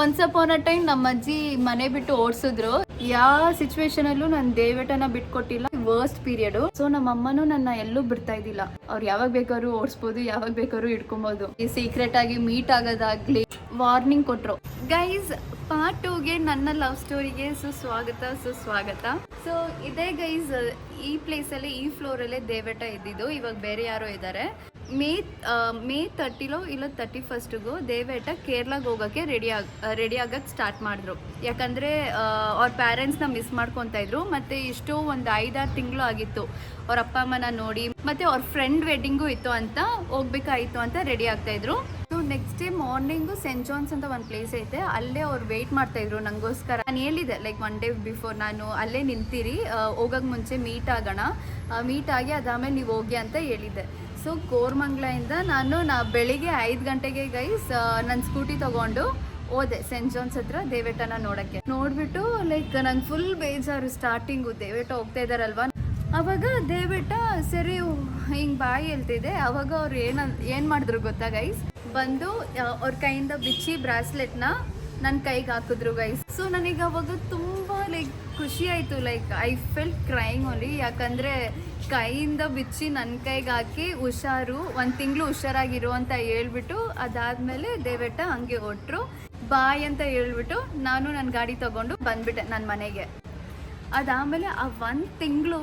Once upon ಅ time ನಮ್ಮ ಅಜ್ಜಿ ಮನೆ ಬಿಟ್ಟು ಓಡಿಸಿದ್ರು. ಯಾವ ಸಿಚುವೇಶನ್ ಅಲ್ಲೂ ನಾನು ದೇವೇಟನ ಬಿಟ್ಕೊಟ್ಟಿಲ್ಲ. ವರ್ಸ್ಟ್ ಪೀರಿಯಡ್ ಸೊ ನಮ್ಮ ಅಮ್ಮನೂ ನನ್ನ ಎಲ್ಲೂ ಬಿಡ್ತಾ ಇದ್ದಿಲ್ಲ. ಅವ್ರು ಯಾವಾಗ ಬೇಕಾದ್ರು ಓಡಿಸ್ಬೋದು, ಯಾವಾಗ ಬೇಕಾದ್ರೂ ಈ ಸೀಕ್ರೆಟ್ ಆಗಿ ಮೀಟ್ ಆಗೋದಾಗ್ಲಿ ವಾರ್ನಿಂಗ್ ಕೊಟ್ರು. ಗೈಸ್ ಪಾರ್ಟ್ ಟೂಗೆ ನನ್ನ ಲವ್ ಸ್ಟೋರಿಗೆ ಸುಸ್ವಾಗತ ಸುಸ್ವಾಗತ. ಸೊ ಇದೇ ಗೈಸ್ ಈ ಪ್ಲೇಸಲ್ಲಿ ಈ ಫ್ಲೋರಲ್ಲೇ ದೇವೇಟ ಇದ್ದಿದ್ದು. ಇವಾಗ ಬೇರೆ ಯಾರೋ ಇದ್ದಾರೆ. ಮೇ ಮೇ ತರ್ಟಿಲೋ ಇಲ್ಲ ತರ್ಟಿ ಫಸ್ಟಿಗೂ ದೇವೇಟ ಕೇರಳಗೆ ಹೋಗೋಕ್ಕೆ ರೆಡಿ ಆಗ ರೆಡಿ ಆಗೋಕ್ಕೆ ಸ್ಟಾರ್ಟ್ ಮಾಡಿದ್ರು. ಯಾಕಂದರೆ ಅವ್ರ ಪ್ಯಾರೆಂಟ್ಸ್ನ ಮಿಸ್ ಮಾಡ್ಕೊತಾಯಿದ್ರು ಮತ್ತು ಇಷ್ಟೋ ಒಂದು ಐದಾರು ತಿಂಗಳು ಆಗಿತ್ತು. ಅವ್ರ ಅಪ್ಪ ಅಮ್ಮನ ನೋಡಿ, ಮತ್ತು ಅವ್ರ ಫ್ರೆಂಡ್ ವೆಡ್ಡಿಂಗು ಇತ್ತು ಅಂತ ಹೋಗ್ಬೇಕಾಯಿತು ಅಂತ ready ಆಗ್ತಾಯಿದ್ರು so next day morning Saint John's ಅಂತ ಒಂದು ಪ್ಲೇಸ್ ಐತೆ, ಅಲ್ಲೇ ಅವ್ರು ವೆಯ್ಟ್ ಮಾಡ್ತಾ ಇದ್ರು ನಂಗೋಸ್ಕರ. ನಾನು ಹೇಳಿದೆ ಲೈಕ್ ಒನ್ ಡೇ ಬಿಫೋರ್ ನಾನು ಅಲ್ಲೇ ನಿಂತಿರಿ ಹೋಗೋಕೆ ಮುಂಚೆ ಮೀಟ್ ಆಗೋಣ. ಮೀಟ್ ಆಗಿ ಅದಾದಮೇಲೆ ನೀವು ಹೋಗಿ ಅಂತ ಹೇಳಿದ್ದೆ. ಸೊ ಕೋರ್ಮಂಗ್ಲಿಂದ ನಾನು ನಾ ಬೆಳಿಗ್ಗೆ ಐದು ಗಂಟೆಗೆ ಗೈಸ್ ನನ್ನ ಸ್ಕೂಟಿ ತಗೊಂಡು ಹೋದೆ ಸೆಂಟ್ ಜಾನ್ಸ್ ಹತ್ರ ದೇವೇಟನ ನೋಡಕ್ಕೆ. ನೋಡ್ಬಿಟ್ಟು ಲೈಕ್ ನಂಗೆ ಫುಲ್ ಬೇಜಾರು ಸ್ಟಾರ್ಟಿಂಗು ದೇವೇಟ ಹೋಗ್ತಾ ಇದಾರಲ್ವಾ? ಅವಾಗ ದೇವೇಟ, ಸರಿ, ಹಿಂಗೆ ಬಾಯಿ ಹೇಳ್ತಿದೆ ಅವಾಗ ಅವ್ರು ಏನ, ಏನು ಮಾಡಿದ್ರು ಗೊತ್ತಾ ಗೈಸ್ ಬಂದು ಅವ್ರ ಕೈಯಿಂದ ಬಿಚ್ಚಿ ಬ್ರಾಸ್ಲೆಟ್ನ ನನ್ನ ಕೈಗೆ ಹಾಕಿದ್ರು ಗೈಸ್ ಸೊ ನನಗೆ ಅವಾಗ ತುಂಬ ಲೈಕ್ ಖುಷಿ ಆಯಿತು. Like I felt crying only ಯಾಕಂದರೆ ಕೈಯಿಂದ ಬಿಚ್ಚಿ ನನ್ನ ಕೈಗೆ ಹಾಕಿ ಹುಷಾರು, ಒಂದು ತಿಂಗಳು ಹುಷಾರಾಗಿರು ಅಂತ ಹೇಳ್ಬಿಟ್ಟು ಅದಾದಮೇಲೆ ದೇವೆಟ್ಟ ಹಂಗೆ ಒಟ್ರು ಬಾಯ್ ಅಂತ ಹೇಳ್ಬಿಟ್ಟು ನಾನು ನನ್ನ ಗಾಡಿ ತಗೊಂಡು ಬಂದ್ಬಿಟ್ಟೆ ನನ್ನ ಮನೆಗೆ. ಅದಾದಮೇಲೆ ಆ ಒಂದು ತಿಂಗಳು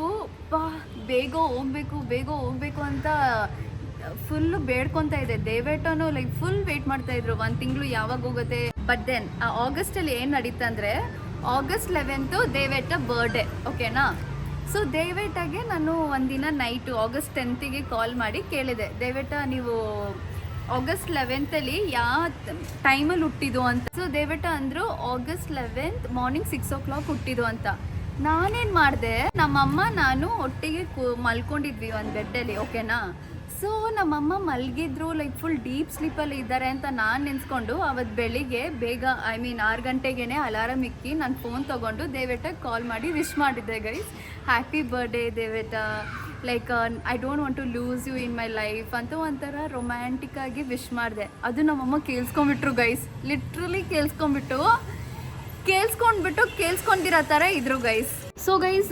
ಬಾ, ಬೇಗ ಹೋಗ್ಬೇಕು ಬೇಗ ಹೋಗ್ಬೇಕು ಅಂತ ಫುಲ್ಲು ಬೇಡ್ಕೊತಾ ಇದೆ ದೇವೇಟನು ಲೈಕ್ ಫುಲ್ ವೇಟ್ ಮಾಡ್ತಾ ಇದ್ರು. ಒಂದು ತಿಂಗಳು ಯಾವಾಗ ಹೋಗುತ್ತೆ? ಬಟ್ ದೆನ್ ಆ ಆಗಸ್ಟಲ್ಲಿ ಏನು ನಡೀತಂದ್ರೆ ಆಗಸ್ಟ್ ಲೆವೆಂತು ದೇವೇಟ ಬರ್ಡೇ ಓಕೆನಾ ಸೊ ದೇವೇಟಗೆ ನಾನು ಒಂದಿನ ನೈಟು ಆಗಸ್ಟ್ ಟೆಂತಿಗೆ ಕಾಲ್ ಮಾಡಿ ಕೇಳಿದೆ. ದೇವೇಟ, ನೀವು ಆಗಸ್ಟ್ ಲೆವೆಂತಲ್ಲಿ ಯಾವ ಟೈಮಲ್ಲಿ ಹುಟ್ಟಿದ್ದು ಅಂತ? ಸೊ ದೇವೇಟ ಅಂದರು August eleventh morning six o'clock ಹುಟ್ಟಿದ್ದು ಅಂತ. ನಾನೇನು ಮಾಡಿದೆ, ನಮ್ಮಮ್ಮ, ನಾನು ಒಟ್ಟಿಗೆ ಕೂ ಮಲ್ಕೊಂಡಿದ್ವಿ ಒಂದು ಬೆಡ್ಡಲ್ಲಿ ಓಕೆನಾ ಸೊ ನಮ್ಮಮ್ಮ ಮಲಗಿದ್ರು ಲೈಕ್ ಫುಲ್ ಡೀಪ್ ಸ್ಲೀಪಲ್ಲಿ ಇದ್ದಾರೆ ಅಂತ ನಾನು ನೆನೆಸ್ಕೊಂಡು ಅವತ್ತು ಬೆಳಿಗ್ಗೆ ಬೇಗ ಐ ಮೀನ್ ಆರು ಗಂಟೆಗೇ ಅಲಾರಮ್ ಇಕ್ಕಿ ನಾನು ಫೋನ್ ತೊಗೊಂಡು ದೇವೇಟಗೆ ಕಾಲ್ ಮಾಡಿ ವಿಶ್ ಮಾಡಿದ್ದೆ guys happy birthday Deveta. Like I don't want to lose you in my life ಅಂತ ಒಂಥರ ರೊಮ್ಯಾಂಟಿಕ್ಕಾಗಿ ವಿಶ್ ಮಾಡಿದೆ. ಅದು ನಮ್ಮಮ್ಮ ಕೇಳಿಸ್ಕೊಂಬಿಟ್ರು ಗೈಸ್ ಲಿಟ್ರಲಿ ಕೇಳಿಸ್ಕೊಂಬಿಟ್ಟು ಕೇಳಿಸ್ಕೊಂಡ್ಬಿಟ್ಟು ಕೇಳಿಸ್ಕೊಂಡಿರೋ ಥರ ಇದ್ರು ಗೈಸ್ ಸೊ ಗೈಸ್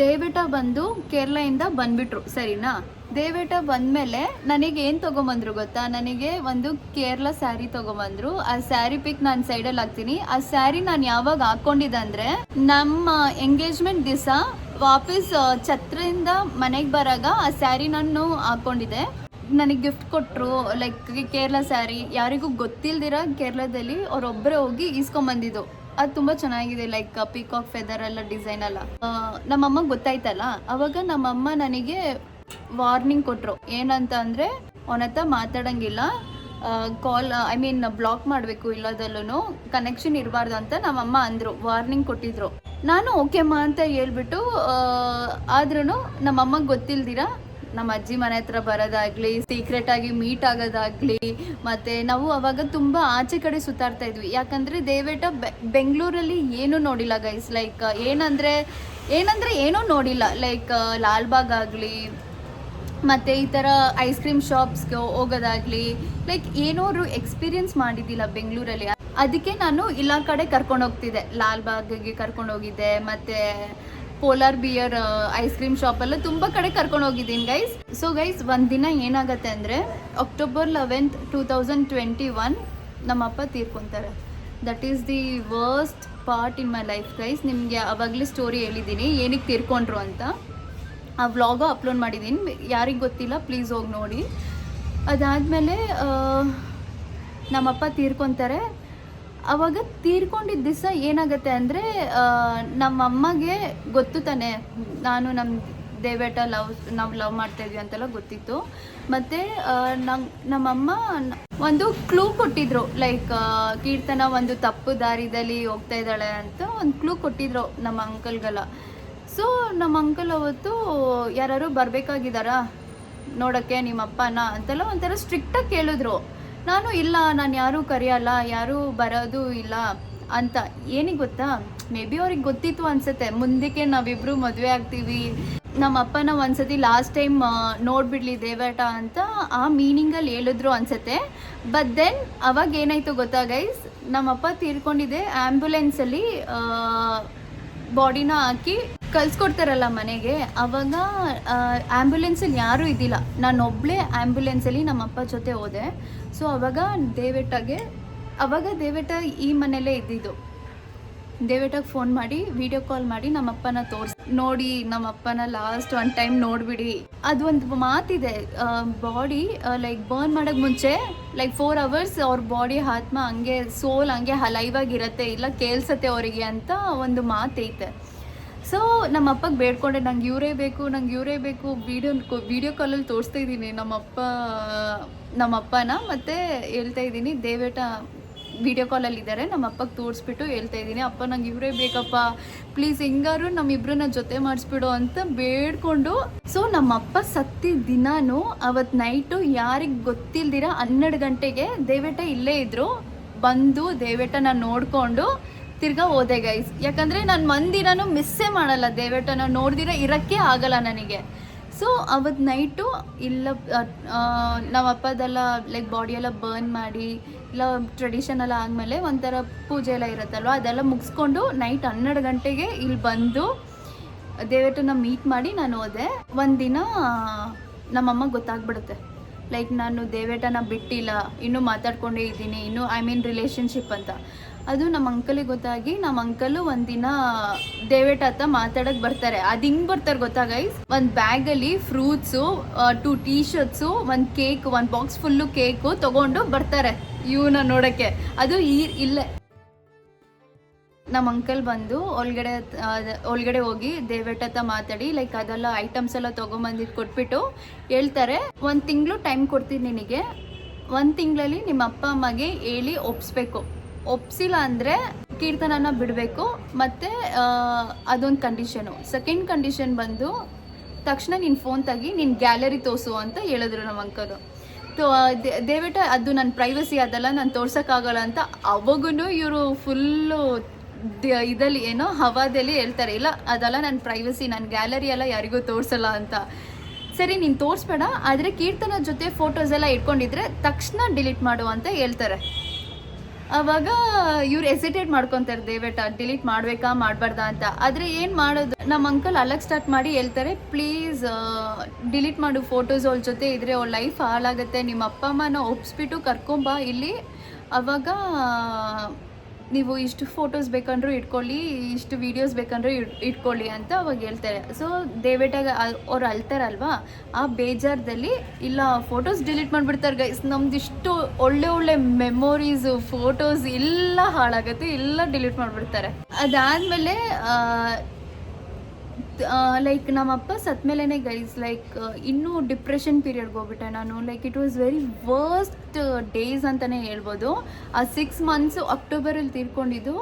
ದೇವೇಟ ಬಂದು ಕೇರಳದಿಂದ ಬಂದ್ಬಿಟ್ರು, ಸರಿನಾ? ದೇವೇಟ ಬಂದಮೇಲೆ ನನಗೆ ಏನು ತೊಗೊಂಬಂದ್ರು ಗೊತ್ತಾ? ನನಗೆ ಒಂದು ಕೇರಳ ಸ್ಯಾರಿ ತೊಗೊಂಬಂದ್ರು. ಆ ಸ್ಯಾರಿ ಪಿಕ್ ನಾನು ಸೈಡಲ್ಲಿ ಹಾಕ್ತೀನಿ. ಆ ಸ್ಯಾರಿ ನಾನು ಯಾವಾಗ ಹಾಕೊಂಡಿದ್ದೆ ನಮ್ಮ ಎಂಗೇಜ್ಮೆಂಟ್ ದಿವಸ ವಾಪಸ್ ಛತ್ರದಿಂದ ಮನೆಗೆ ಬರಾಗ ಆ ಸ್ಯಾರಿ ನಾನು ಹಾಕೊಂಡಿದ್ದೆ. ನನಗೆ ಗಿಫ್ಟ್ ಕೊಟ್ಟರು ಲೈಕ್ ಕೇರಳ ಸ್ಯಾರಿ. ಯಾರಿಗೂ ಗೊತ್ತಿಲ್ದಿರ ಕೇರಳದಲ್ಲಿ ಅವರೊಬ್ಬರೇ ಹೋಗಿ ಈಸ್ಕೊಂಬಂದಿದ್ದು. ಅದು ತುಂಬಾ ಚೆನ್ನಾಗಿದೆ ಲೈಕ್ ಪಿಕಾಕ್ ಫೆದರ್ ಎಲ್ಲ ಡಿಸೈನ್ ಎಲ್ಲ. ನಮ್ಮ ನಮ್ಮಮ್ಮ ಗೊತ್ತಾಯ್ತಲ್ಲ, ಅವಾಗ ನಮ್ಮಮ್ಮ ನನಗೆ ವಾರ್ನಿಂಗ್ ಕೊಟ್ರು. ಏನಂತ ಅಂದ್ರೆ ಅವನ ಹತ್ರ ಮಾತಾಡಂಗಿಲ್ಲ ಕಾಲ್ ಐ ಮೀನ್ ಬ್ಲಾಕ್ ಮಾಡಬೇಕು ಇಲ್ಲದಲ್ಲೂ ಕನೆಕ್ಷನ್ ಇರಬಾರ್ದು ಅಂತ ನಮ್ಮಮ್ಮ ಅಂದರು ವಾರ್ನಿಂಗ್ ಕೊಟ್ಟಿದ್ರು. ನಾನು ಓಕೆಮ್ಮ ಅಂತ ಹೇಳ್ಬಿಟ್ಟು ಆದ್ರೂ ನಮ್ಮಮ್ಮಗೆ ಗೊತ್ತಿಲ್ದಿರ ನಮ್ಮ ಅಜ್ಜಿ ಮನೆ ಹತ್ರ ಬರೋದಾಗ್ಲಿ ಸೀಕ್ರೆಟ್ ಆಗಿ ಮೀಟ್ ಆಗೋದಾಗ್ಲಿ, ಮತ್ತೆ ನಾವು ಅವಾಗ ತುಂಬಾ ಆಚೆ ಕಡೆ ಸುತ್ತಾಡ್ತಾ ಇದ್ವಿ. ಯಾಕಂದ್ರೆ ದೇವೇಟ ಬೆಂಗಳೂರಲ್ಲಿ ಏನು ನೋಡಿಲ್ಲ ಗೈಸ್ ಲೈಕ್ ಏನಂದ್ರೆ ಏನಂದ್ರೆ ಏನೂ ನೋಡಿಲ್ಲ. ಲೈಕ್ ಲಾಲ್ಬಾಗ್ ಆಗಲಿ, ಮತ್ತೆ ಈ ಥರ ಐಸ್ ಕ್ರೀಮ್ ಶಾಪ್ಸ್ಗೆ ಹೋಗೋದಾಗ್ಲಿ ಲೈಕ್ ಏನೋರು ಎಕ್ಸ್ಪೀರಿಯನ್ಸ್ ಮಾಡಿದ್ದಿಲ್ಲ ಬೆಂಗಳೂರಲ್ಲಿ. ಅದಕ್ಕೆ ನಾನು ಇಲ್ಲ ಕಡೆ ಕರ್ಕೊಂಡು ಹೋಗ್ತಿದ್ದೆ ಲಾಲ್ಬಾಗ್ಗೆ ಕರ್ಕೊಂಡು ಹೋಗಿದ್ದೆ ಮತ್ತು ಪೋಲಾರ್ ಬಿಯರ್ ಐಸ್ ಕ್ರೀಮ್ ಶಾಪೆಲ್ಲ ತುಂಬ ಕಡೆ ಕರ್ಕೊಂಡು ಹೋಗಿದ್ದೀನಿ ಗೈಸ್ ಸೊ ಗೈಸ್ ಒಂದಿನ ಏನಾಗತ್ತೆ ಅಂದರೆ October eleventh two thousand twenty one ನಮ್ಮಪ್ಪ ತೀರ್ಕೊತಾರೆ. That is the worst part in my life guys ನಿಮಗೆ ಅವಾಗ್ಲೇ ಸ್ಟೋರಿ ಹೇಳಿದ್ದೀನಿ, ಏನಕ್ಕೆ ತೀರ್ಕೊಂಡ್ರು ಅಂತ. ಆ ವ್ಲಾಗು ಅಪ್ಲೋಡ್ ಮಾಡಿದ್ದೀನಿ ಯಾರಿಗೆ ಗೊತ್ತಿಲ್ಲ ಪ್ಲೀಸ್ ಹೋಗಿ ನೋಡಿ. ಅದಾದಮೇಲೆ ನಮ್ಮಪ್ಪ ತೀರ್ಕೊತಾರೆ. ಅವಾಗ ತೀರ್ಕೊಂಡಿದ್ದ ದಿವಸ ಏನಾಗುತ್ತೆ ಅಂದರೆ ನಮ್ಮಮ್ಮಗೆ ಗೊತ್ತು ತಾನೆ. ನಾನು ನಮ್ಮ ದೇವೇಟ ಲವ್, ನಾವು ಲವ್ ಮಾಡ್ತಾ ಇದ್ವಿ ಅಂತೆಲ್ಲ ಗೊತ್ತಿತ್ತು. ಮತ್ತು ನಮ್ಮ ನಮ್ಮಮ್ಮ ಒಂದು ಕ್ಲೂ ಕೊಟ್ಟಿದ್ರು. ಲೈಕ್ ಕೀರ್ತನ ಒಂದು ತಪ್ಪು ದಾರಿದಲ್ಲಿ ಹೋಗ್ತಾ ಇದ್ದಾಳೆ ಅಂತ ಒಂದು ಕ್ಲೂ ಕೊಟ್ಟಿದ್ರು ನಮ್ಮ ಅಂಕಲ್ಗೆಲ್ಲ. ಸೊ ನಮ್ಮ ಅಂಕಲ್ ಅವತ್ತು ಯಾರು ಬರಬೇಕಾಗಿದ್ದಾರಾ? ನೋಡೋಕ್ಕೆ ನಿಮ್ಮ ಅಪ್ಪನ ಅಂತೆಲ್ಲ ಒಂಥರ ಸ್ಟ್ರಿಕ್ಟಾಗಿ ಕೇಳಿದ್ರು. ನಾನು ಇಲ್ಲ, ನಾನು ಯಾರೂ ಕರೆಯಲ್ಲ, ಯಾರೂ ಬರೋದು ಇಲ್ಲ ಅಂತ. ಏನಿಗೆ ಗೊತ್ತಾ? ಮೇ ಬಿ ಅವ್ರಿಗೆ ಗೊತ್ತಿತ್ತು ಅನ್ಸುತ್ತೆ. ಮುಂದಕ್ಕೆ ನಾವಿಬ್ರು ಮದುವೆ ಆಗ್ತೀವಿ. ನಮ್ಮ ಅಪ್ಪನ ಒಂದ್ಸತಿ ಲಾಸ್ಟ್ ಟೈಮ್ ನೋಡ್ಬಿಡ್ಲಿ ದೇವಟ ಅಂತ ಆ ಮೀನಿಂಗಲ್ಲಿ ಹೇಳಿದ್ರು ಅನ್ಸುತ್ತೆ. ಬಟ್ ದೆನ್ ಅವಾಗ ಏನಾಯ್ತು ಗೊತ್ತಾ ಗೈಸ್ ನಮ್ಮಪ್ಪ ತೀರ್ಕೊಂಡಿದೆ ಆ್ಯಂಬುಲೆನ್ಸಲ್ಲಿ ಬಾಡಿನ ಹಾಕಿ ಕಳ್ಸ್ಕೊಡ್ತಾರಲ್ಲ ಮನೆಗೆ. ಅವಾಗ ಆ್ಯಂಬುಲೆನ್ಸಲ್ಲಿ ಯಾರೂ ಇದ್ದಿಲ್ಲ. ನಾನು ಒಬ್ಬಳೇ ಆ್ಯಂಬುಲೆನ್ಸಲ್ಲಿ ನಮ್ಮಪ್ಪ ಜೊತೆ ಹೋದೆ. ಸೊ ಅವಾಗ ದೇವೇಟಾಗೆ, ಅವಾಗ ದೇವೇಟ ಈ ಮನೆಯಲ್ಲೇ ಇದ್ದಿದ್ದು. ದೇವೇಟಾಗ ಫೋನ್ ಮಾಡಿ ವಿಡಿಯೋ ಕಾಲ್ ಮಾಡಿ ನಮ್ಮಪ್ಪನ ತೋರ್ಸ್, ನೋಡಿ ನಮ್ಮಪ್ಪನ ಲಾಸ್ಟ್ ಒನ್ ಟೈಮ್ ನೋಡಿಬಿಡಿ. ಅದು ಒಂದು ಮಾತಿದೆ ಬಾಡಿ ಲೈಕ್ ಬರ್ನ್ ಮಾಡೋಕ್ಕೆ ಮುಂಚೆ ಲೈಕ್ ಫೋರ್ ಅವರ್ಸ್ ಅವ್ರ ಬಾಡಿ ಆತ್ಮ ಹಂಗೆ ಸೋಲ್ ಹಂಗೆ ಲೈವ್ ಆಗಿರತ್ತೆ, ಇಲ್ಲ ಕೇಳ್ಸತ್ತೆ ಅವರಿಗೆ ಅಂತ ಒಂದು ಮಾತೈತೆ. ಸೊ ನಮ್ಮ ಅಪ್ಪಗೆ ಬೇಡ್ಕೊಂಡೆ, ನಂಗೆ ಇವರೇ ಬೇಕು, ನಂಗೆ ಇವರೇ ಬೇಕು ವಿಡಿಯೋ ವಿಡಿಯೋ ಕಾಲಲ್ಲಿ ತೋರಿಸ್ತಾ ಇದ್ದೀನಿ, ನಮ್ಮಪ್ಪ ನಮ್ಮಪ್ಪನ ಮತ್ತು ಹೇಳ್ತಾ ಇದ್ದೀನಿ, ದೇವೇಟ ವಿಡಿಯೋ ಕಾಲಲ್ಲಿ ಇದ್ದಾರೆ ನಮ್ಮ ಅಪ್ಪಗೆ ತೋರಿಸ್ಬಿಟ್ಟು ಹೇಳ್ತಾ ಇದ್ದೀನಿ. ಅಪ್ಪ, ನಂಗೆ ಇವರೇ ಬೇಕಪ್ಪ. ಪ್ಲೀಸ್ ಹೆಂಗಾರು ನಮ್ಮಿಬ್ಬರನ್ನ ಜೊತೆ ಮಾಡಿಸ್ಬಿಡು ಅಂತ ಬೇಡ್ಕೊಂಡು. ಸೊ ನಮ್ಮ ಅಪ್ಪ ಸತ್ತಿದ ದಿನಾನು ಅವತ್ತು ನೈಟು ಯಾರಿಗೆ ಗೊತ್ತಿಲ್ದಿರ ಹನ್ನೆರಡು ಗಂಟೆಗೆ ದೇವೇಟ ಇಲ್ಲೇ ಇದ್ದರು ಬಂದು ದೇವೇಟನ ನೋಡಿಕೊಂಡು ತಿರ್ಗಾ ಹೋದೆ ಗೈಸ್ ಯಾಕಂದರೆ ನಾನು ಮಂದಿರನೂ ಮಿಸ್ಸೇ ಮಾಡಲ್ಲ, ದೇವೇಟನ ನೋಡ್ದಿರ ಇರೋಕ್ಕೆ ಆಗಲ್ಲ ನನಗೆ. ಸೊ ಅವತ್ತು ನೈಟು ಇಲ್ಲ ನಮ್ಮ ಅಪ್ಪದೆಲ್ಲ ಲೈಕ್ ಬಾಡಿ ಎಲ್ಲ ಬರ್ನ್ ಮಾಡಿ, ಇಲ್ಲ ಟ್ರೆಡಿಷನ್ ಎಲ್ಲ ಆದಮೇಲೆ ಒಂಥರ ಪೂಜೆ ಎಲ್ಲ ಇರುತ್ತಲ್ವ, ಅದೆಲ್ಲ ಮುಗಿಸ್ಕೊಂಡು ನೈಟ್ ಹನ್ನೆರಡು ಗಂಟೆಗೆ ಇಲ್ಲಿ ಬಂದು ದೇವರನ್ನ ಮೀಟ್ ಮಾಡಿ ನಾನು ಹೋದೆ. ಒಂದಿನ ನಮ್ಮಮ್ಮ ಗೊತ್ತಾಗ್ಬಿಡುತ್ತೆ. ಲೈಕ್ ನಾನು ದೇವೇಟನ ಬಿಟ್ಟಿಲ್ಲ, ಇನ್ನೂ ಮಾತಾಡ್ಕೊಂಡೇ ಇದ್ದೀನಿ, ಇನ್ನೂ ಐ ಮೀನ್ ರಿಲೇಷನ್ಶಿಪ್ ಅಂತ. ಅದು ನಮ್ಮ ಅಂಕಲಿಗೆ ಗೊತ್ತಾಗಿ ನಮ್ಮ ಅಂಕಲು ಒಂದಿನ ದೇವೇಟ ಹತ್ರ ಮಾತಾಡಕ್ ಬರ್ತಾರೆ. ಅದು ಹಿಂಗೆ ಬರ್ತಾರೆ ಗೊತ್ತಾ ಗೈಸ್ ಒಂದು ಬ್ಯಾಗಲ್ಲಿ ಫ್ರೂಟ್ಸು ಟು ಟೀ ಶರ್ಟ್ಸು ಒಂದು ಕೇಕ್ ಒಂದು ಬಾಕ್ಸ್ ಫುಲ್ಲು ಕೇಕು ತಗೊಂಡು ಬರ್ತಾರೆ ಇವನ್ನ ನೋಡೋಕ್ಕೆ. ಅದು ಈ, ಇಲ್ಲೇ. ನಮ್ಮ ಅಂಕಲ್ ಬಂದು ಒಳಗಡೆ ಒಳಗಡೆ ಹೋಗಿ ದೇವೇಟ ಹತ್ರ ಮಾತಾಡಿ ಲೈಕ್ ಅದೆಲ್ಲ ಐಟಮ್ಸ್ ಎಲ್ಲ ತೊಗೊಂಬಂದಿದ್ದು ಕೊಟ್ಬಿಟ್ಟು ಹೇಳ್ತಾರೆ. ಒಂದು ತಿಂಗಳು ಟೈಮ್ ಕೊಡ್ತೀನಿ ನಿನಗೆ. ಒಂದು ತಿಂಗಳಲ್ಲಿ ನಿಮ್ಮ ಅಪ್ಪ, ಅಮ್ಮಗೆ ಹೇಳಿ ಒಪ್ಸ್ಬೇಕು. ಒಪ್ಸಿಲ್ಲ ಅಂದರೆ ಕೀರ್ತನನ ಬಿಡಬೇಕು, ಮತ್ತು ಅದೊಂದು ಕಂಡೀಷನು ಸೆಕೆಂಡ್ ಕಂಡೀಷನ್ ಬಂದು ತಕ್ಷಣ ನೀನು ಫೋನ್ ತೆಗಿ ನಿನ್ನ ಗ್ಯಾಲರಿ ತೋರಿಸು ಅಂತ ಹೇಳಿದ್ರು ನಮ್ಮ ಅಂಕಲು. ತೋ ದಯವಿಟ್ಟು ಅದು ನನ್ನ ಪ್ರೈವಸಿ ಅದೆಲ್ಲ ನಾನು ತೋರ್ಸೋಕ್ಕಾಗಲ್ಲ ಅಂತ ಅವಾಗೂ ಇವರು ಫುಲ್ಲು ಇದರಲ್ಲಿ ಏನೋ ಹವಾದಲ್ಲಿ ಹೇಳ್ತಾರೆ. ಇಲ್ಲ, ಅದೆಲ್ಲ ನನ್ನ ಪ್ರೈವಸಿ ನನ್ನ ಗ್ಯಾಲರಿ ಎಲ್ಲ ಯಾರಿಗೂ ತೋರಿಸಲ್ಲ ಅಂತ. ಸರಿ, ನೀನು ತೋರಿಸ್ಬೇಡ, ಆದರೆ ಕೀರ್ತನ ಜೊತೆ ಫೋಟೋಸ್ ಎಲ್ಲ ಇಟ್ಕೊಂಡಿದ್ರೆ ತಕ್ಷಣ ಡಿಲೀಟ್ ಮಾಡು ಅಂತ ಹೇಳ್ತಾರೆ. ಅವಾಗ ಇವ್ರು ಎಸಿಟೇಟ್ ಮಾಡ್ಕೊತಾರೆ ದೇವೇಟ ಡಿಲೀಟ್ ಮಾಡಬೇಕಾ, ಮಾಡಬಾರ್ದಾ ಅಂತ. ಆದರೆ ಏನು ಮಾಡೋದು? ನಮ್ಮ ಅಂಕಲ್ ಅಲಗ್ ಸ್ಟಾರ್ಟ್ ಮಾಡಿ ಹೇಳ್ತಾರೆ ಪ್ಲೀಸ್ ಡಿಲೀಟ್ ಮಾಡು ಫೋಟೋಸ್ ಅವಳ ಜೊತೆ ಇದ್ರೆ ಅವಳ ಲೈಫ್ ಹಾಳಾಗುತ್ತೆ. ನಿಮ್ಮ ಅಪ್ಪ ಅಮ್ಮನ ಒಪ್ಸ್ಬಿಟ್ಟು ಕರ್ಕೊಂಬಾ ಇಲ್ಲಿ. ಅವಾಗ ನೀವು ಇಷ್ಟು ಫೋಟೋಸ್ ಬೇಕಂದ್ರೂ ಇಟ್ಕೊಳ್ಳಿ, ಇಷ್ಟು ವೀಡಿಯೋಸ್ ಬೇಕಂದ್ರೂ ಇಟ್- ಇಟ್ಕೊಳ್ಳಿ ಅಂತ ಅವಾಗ ಹೇಳ್ತಾರೆ. ಸೊ ದೇವೇಟಾಗ ಅವ್ರು ಅಳ್ತಾರಲ್ವಾ? ಆ ಬೇಜಾರದಲ್ಲಿ ಇಲ್ಲ ಫೋಟೋಸ್ ಡಿಲೀಟ್ ಮಾಡಿಬಿಡ್ತಾರೆ ಗೈಸ್ ನಮ್ದು ಇಷ್ಟು ಒಳ್ಳೆ ಒಳ್ಳೆ ಮೆಮೊರೀಸು ಫೋಟೋಸ್ ಎಲ್ಲ ಹಾಳಾಗುತ್ತೆ, ಎಲ್ಲ ಡಿಲೀಟ್ ಮಾಡಿಬಿಡ್ತಾರೆ. ಅದಾದಮೇಲೆ ಲೈಕ್ ನಮ್ಮ ಅಪ್ಪ ಸತ್ಮೇಲೆ ಗೈಸ್ ಲೈಕ್ ಇನ್ನೂ ಡಿಪ್ರೆಷನ್ ಪೀರಿಯಡ್ಗೆ ಹೋಗ್ಬಿಟ್ಟೆ ನಾನು. Like it was very worst days ಅಂತಲೇ ಹೇಳ್ಬೋದು. ಆ ಸಿಕ್ಸ್ ಮಂತ್ಸು ಅಕ್ಟೋಬರಲ್ಲಿ ತೀರ್ಕೊಂಡಿದ್ದು.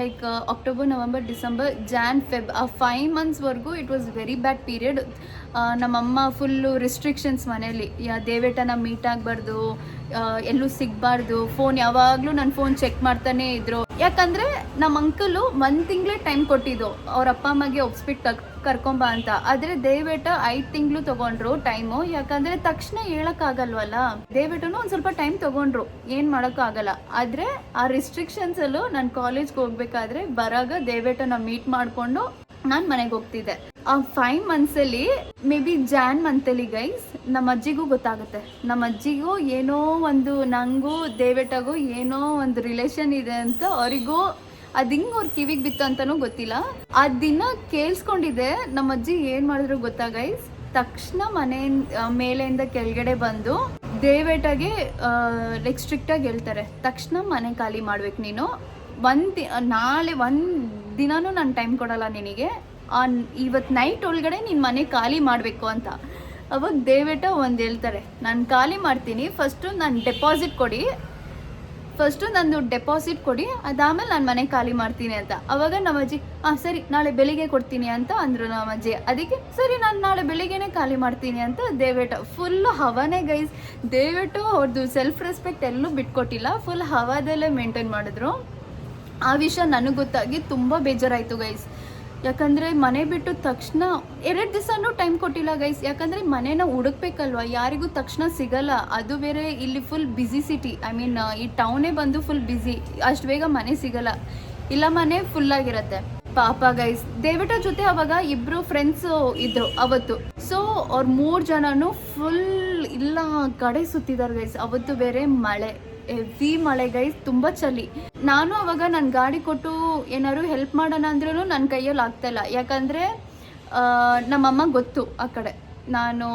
Like October November December Jan Feb ಆ five ಮಂತ್ಸ್ವರೆಗೂ it was very bad period ನಮ್ಮಮ್ಮ ಫುಲ್ಲು ರಿಸ್ಟ್ರಿಕ್ಷನ್ಸ್ ಮನೇಲಿ ಯಾ ದೇವೇಟನ ಮೀಟ್ ಆಗಬಾರ್ದು ಎಲ್ಲೂ ಸಿಗಬಾರ್ದು. ಫೋನ್ ಯಾವಾಗಲೂ ನನ್ನ ಫೋನ್ ಚೆಕ್ ಮಾಡ್ತಾನೆ ಇದ್ರು. ಯಾಕಂದರೆ ನಮ್ಮ ಅಂಕಲು ಒಂದು ತಿಂಗಳೇ ಟೈಮ್ ಕೊಟ್ಟಿದ್ದು. ಅವ್ರ ಅಪ್ಪ ಅಮ್ಮಗೆ ಒಪ್ಸ್ಬಿಟ್ಟು ಕರ್, ಕರ್ಕೊಂಬ ಅಂತ. ಆದರೆ ದಯವಿಟ್ಟು ಐದು ತಿಂಗಳು ತಗೊಂಡ್ರು ಟೈಮು ಯಾಕಂದರೆ ತಕ್ಷಣ ಹೇಳೋಕ್ಕಾಗಲ್ವಲ್ಲ? ದಯವಿಟ್ಟು ಒಂದು ಸ್ವಲ್ಪ ಟೈಮ್ ತಗೊಂಡ್ರು. ಏನು ಮಾಡೋಕ್ಕಾಗಲ್ಲ. ಆದರೆ ಆ ರಿಸ್ಟ್ರಿಕ್ಷನ್ಸಲ್ಲೂ ನಾನು ಕಾಲೇಜ್ಗೆ ಹೋಗ್ಬೇಕಾದ್ರೆ ಬರಾಗ ದಯವಿಟ್ಟು ನಾವು ಮೀಟ್ ಮಾಡಿಕೊಂಡು ನಾನು ಮನೆಗೆ ಹೋಗ್ತಿದ್ದೆ. ಆ ಫೈವ್ ಮಂತ್ಸಲ್ಲಿ ಮೇ ಬಿ ಜಾನ್ ಮಂತಲ್ಲಿ ಗೈಸ್ ನಮ್ಮ ಅಜ್ಜಿಗೂ ಗೊತ್ತಾಗುತ್ತೆ. ನಮ್ಮ ಅಜ್ಜಿಗೂ ಏನೋ ಒಂದು ನಂಗೂ, ದೇವೇಟಾಗೂ ಏನೋ ಒಂದು ರಿಲೇಷನ್ ಇದೆ ಅಂತ ಅವರಿಗೂ ಅದು ಹಿಂಗೆ ಅವ್ರ ಕಿವಿಗೆ ಬಿತ್ತು ಅಂತಲೂ ಗೊತ್ತಿಲ್ಲ. ಆ ದಿನ ಕೇಳಿಸ್ಕೊಂಡಿದ್ದೆ, ನಮ್ಮ ಅಜ್ಜಿ ಏನು ಮಾಡಿದ್ರು ಗೊತ್ತಾ ಗೈಸ್ ತಕ್ಷಣ ಮನೆ ಮೇಲೆಯಿಂದ ಕೆಳಗಡೆ ಬಂದು ದೇವೇಟಾಗೆ ಲೈಕ್ ಸ್ಟ್ರಿಕ್ಟಾಗಿ ಹೇಳ್ತಾರೆ, ತಕ್ಷಣ ಮನೆ ಖಾಲಿ ಮಾಡ್ಬೇಕು ನೀನು. ಒಂದು ನಾಳೆ ಒಂದು ದಿನಾನೂ ನಾನು ಟೈಮ್ ಕೊಡಲ್ಲ ನಿನಗೆ. ಆ ಇವತ್ತು ನೈಟ್ ಒಳಗಡೆ ನೀನು ಮನೆ ಖಾಲಿ ಮಾಡಬೇಕು ಅಂತ. ಅವಾಗ ದೇವೇಟ ಒಂದು ಹೇಳ್ತಾರೆ, ನಾನು ಖಾಲಿ ಮಾಡ್ತೀನಿ ಫಸ್ಟು ನಾನು ಡೆಪಾಸಿಟ್ ಕೊಡಿ ಫಸ್ಟು ನಂದು ಡೆಪಾಸಿಟ್ ಕೊಡಿ, ಅದಾದಮೇಲೆ ನಾನು ಮನೆ ಖಾಲಿ ಮಾಡ್ತೀನಿ ಅಂತ. ಅವಾಗ ನಮ್ಮ ಅಜ್ಜಿ ಹಾಂ ಸರಿ, ನಾಳೆ ಬೆಳಿಗ್ಗೆ ಕೊಡ್ತೀನಿ ಅಂತ ಅಂದರು ನಮ್ಮ ಅಜ್ಜಿ ಅದಕ್ಕೆ, ಸರಿ, ನಾನು ನಾಳೆ ಬೆಳಿಗ್ಗೆನೇ ಖಾಲಿ ಮಾಡ್ತೀನಿ ಅಂತ ದೇವೇಟ ಫುಲ್ ಹವಾನೇ ಗೈಸ್ ದೇವೇಟು ಅವ್ರದ್ದು ಸೆಲ್ಫ್ ರೆಸ್ಪೆಕ್ಟ್ ಎಲ್ಲೂ ಬಿಟ್ಕೊಟ್ಟಿಲ್ಲ ಫುಲ್ ಹವಾದಲ್ಲೇ ಮೇಂಟೈನ್ ಮಾಡಿದ್ರು. ಆ ವಿಷಯ ನನಗೆ ಗೊತ್ತಾಗಿ ತುಂಬ ಬೇಜಾರಾಯಿತು ಗೈಸ್ ಯಾಕಂದರೆ ಮನೆ ಬಿಟ್ಟು ತಕ್ಷಣ ಎರಡು ದಿವಸನೂ ಟೈಮ್ ಕೊಟ್ಟಿಲ್ಲ ಗೈಸ್ ಯಾಕಂದರೆ ಮನೇನ ಹುಡುಕ್ಬೇಕಲ್ವಾ? ಯಾರಿಗೂ ತಕ್ಷಣ ಸಿಗಲ್ಲ. ಅದು ಬೇರೆ, ಇಲ್ಲಿ full busy city I mean ಈ ಟೌನೇ ಬಂದು ಫುಲ್ ಬ್ಯುಸಿ ಅಷ್ಟು ಬೇಗ ಮನೆ ಸಿಗಲ್ಲ. ಇಲ್ಲ, ಮನೆ ಫುಲ್ ಆಗಿರತ್ತೆ. ಪಾಪ ಗೈಸ್ ದೇವಟ ಜೊತೆ ಅವಾಗ ಇಬ್ರು ಫ್ರೆಂಡ್ಸ್ ಇದ್ರು ಅವತ್ತು. ಸೊ ಅವ್ರ ಮೂರು ಜನನು ಫುಲ್ ಇಲ್ಲ, ಕಡೆ ಸುತ್ತಿದ್ದಾರೆ ಗೈಸ್ ಅವತ್ತು ಬೇರೆ ಮಳೆ. ಹೆವಿ ಮಳೆ ಗೈಸ್ ತುಂಬ ಚಳಿ. ನಾನು ಅವಾಗ ನನ್ನ ಗಾಡಿ ಕೊಟ್ಟು ಏನಾದ್ರು ಹೆಲ್ಪ್ ಮಾಡೋಣ ಅಂದ್ರೂ ನನ್ನ ಕೈಯಲ್ಲಿ ಆಗ್ತಾಯಿಲ್ಲ ಯಾಕಂದರೆ ನಮ್ಮಮ್ಮ ಗೊತ್ತು ಆ ಕಡೆ. ನಾನು,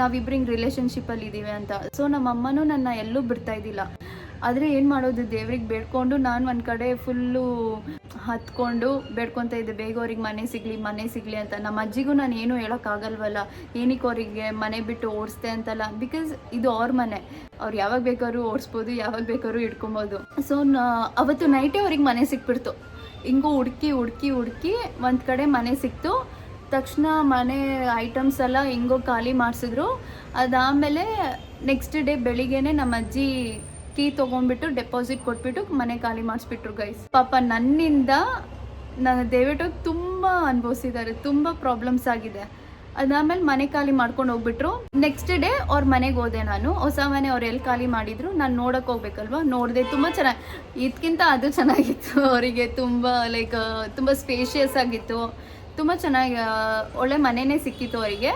ನಾವಿಬ್ರು ಹಿಂಗೆ ರಿಲೇಷನ್ಶಿಪ್ಪಲ್ಲಿ ಇದ್ದೀವಿ ಅಂತ. ಸೊ ನಮ್ಮಮ್ಮನೂ ನನ್ನ ಎಲ್ಲೂ ಬಿಡ್ತಾ ಇದ್ದಿಲ್ಲ. ಆದರೆ ಏನು ಮಾಡೋದು, ದೇವ್ರಿಗೆ ಬೇಡ್ಕೊಂಡು ನಾನು ಒಂದು ಕಡೆ ಫುಲ್ಲು ಹತ್ಕೊಂಡು ಬೇಡ್ಕೊತಾ ಇದ್ದೆ. ಬೇಗ ಅವ್ರಿಗೆ ಮನೆ ಸಿಗಲಿ ಮನೆ ಸಿಗಲಿ ಅಂತ. ನಮ್ಮ ಅಜ್ಜಿಗೂ ನಾನು ಏನೂ ಹೇಳೋಕ್ಕಾಗಲ್ವಲ್ಲ ಏನಕ್ಕೆ ಅವರಿಗೆ ಮನೆ ಬಿಟ್ಟು ಓಡಿಸ್ದೆ ಅಂತಲ್ಲ. ಬಿಕಾಸ್ ಇದು ಅವ್ರ ಮನೆ. ಅವ್ರು ಯಾವಾಗ ಬೇಕಾದ್ರೂ ಓಡಿಸ್ಬೋದು, ಯಾವಾಗ ಬೇಕಾದ್ರೂ ಇಟ್ಕೊಬೋದು ಸೊ ಅವತ್ತು ನೈಟೇ ಅವ್ರಿಗೆ ಮನೆ ಸಿಕ್ಬಿಡ್ತು. ಹಿಂಗೂ ಹುಡ್ಕಿ ಹುಡ್ಕಿ ಹುಡ್ಕಿ ಒಂದು ಕಡೆ ಮನೆ ಸಿಕ್ತು. ತಕ್ಷಣ ಮನೆ ಐಟಮ್ಸ್ ಎಲ್ಲ ಹೆಂಗೋ ಖಾಲಿ ಮಾಡಿಸಿದ್ರು. ಅದಾದಮೇಲೆ ನೆಕ್ಸ್ಟ್ ಡೇ ಬೆಳಿಗ್ಗೆನೆ ನಮ್ಮ ಅಜ್ಜಿ ಕೀ ತಗೊಂಡ್ಬಿಟ್ಟು ಡೆಪಾಸಿಟ್ ಕೊಟ್ಬಿಟ್ಟು ಮನೆ ಖಾಲಿ ಮಾಡಿಸ್ಬಿಟ್ರು ಗೈಸ್ ಪಾಪ ನನ್ನಿಂದ ನನ್ನ ದಯವಿಟ್ಟು ತುಂಬ ಅನುಭವಿಸಿದ್ದಾರೆ, ತುಂಬ ಪ್ರಾಬ್ಲಮ್ಸ್ ಆಗಿದೆ. ಅದಾದ್ಮೇಲೆ ಮನೆ ಖಾಲಿ ಮಾಡ್ಕೊಂಡು ಹೋಗ್ಬಿಟ್ರು. ನೆಕ್ಸ್ಟ್ ಡೇ ಅವ್ರ ಮನೆಗೆ ಹೋದೆ ನಾನು. ಹೊಸ ಮನೆ ಅವ್ರು ಎಲ್ಲಿ ಖಾಲಿ ಮಾಡಿದ್ರು. ನಾನು ನೋಡೋಕೆ ಹೋಗ್ಬೇಕಲ್ವಾ? ನೋಡಿದೆ ತುಂಬ ಚೆನ್ನಾಗಿ ಇದಕ್ಕಿಂತ ಅದು ಚೆನ್ನಾಗಿತ್ತು. ಅವರಿಗೆ ತುಂಬ ಲೈಕ್ ತುಂಬ ಸ್ಪೇಷಿಯಸ್ ಆಗಿತ್ತು. ತುಂಬ ಚೆನ್ನಾಗಿ, ಒಳ್ಳೆ ಮನೆನೇ ಸಿಕ್ಕಿತ್ತು ಅವರಿಗೆ.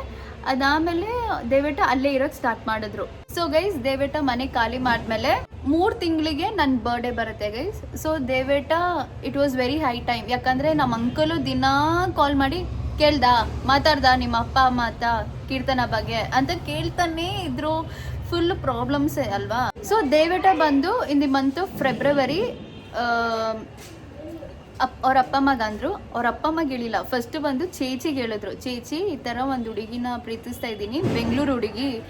ಅದಾದಮೇಲೆ ದಯವಿಟ್ಟು ಅಲ್ಲೇ ಇರೋಕ್ಕೆ ಸ್ಟಾರ್ಟ್ ಮಾಡಿದ್ರು. ಸೊ ಗೈಸ್ ದೇವೇಟ ಮನೆ ಖಾಲಿ ಮಾಡಿದ್ಮೇಲೆ ಮೂರು ತಿಂಗಳಿಗೆ ನನ್ನ ಬರ್ಡೇ ಬರುತ್ತೆ guys so Deveta it was very high time ಯಾಕಂದರೆ ನಮ್ಮ ಅಂಕಲು ದಿನ ಕಾಲ್ ಮಾಡಿ ಕೇಳ್ದ, ಮಾತಾಡ್ದ, ನಿಮ್ಮ ಅಪ್ಪ, ಅಮ್ಮ, ಅತ್ತ ಕೀರ್ತನ ಬಗ್ಗೆ ಅಂತ ಕೇಳ್ತಾನೆ ಇದ್ರು. ಫುಲ್ ಪ್ರಾಬ್ಲಮ್ಸೇ ಅಲ್ವಾ? ಸೊ ದೇವೇಟ ಬಂದು ಇನ್ ದಿ ಮಂತ್ ಫೆಬ್ರವರಿ ಅಪ್ ಅವ್ರ ಅಪ್ಪ ಅಮ್ಮಗ ಅಂದ್ರು. ಅವ್ರ ಅಪ್ಪ ಅಮ್ಮಗೆ ಹೇಳಿಲ್ಲ. ಫಸ್ಟ್ ಬಂದು ಚೇಚಿಗೆ ಹೇಳಿದ್ರು. ಚೇಚಿ ಈ ಥರ ಒಂದು ಹುಡುಗಿನ ಪ್ರೀತಿಸ್ತಾ ಇದ್ದೀನಿ. ಬೆಂಗಳೂರು ಹುಡುಗಿ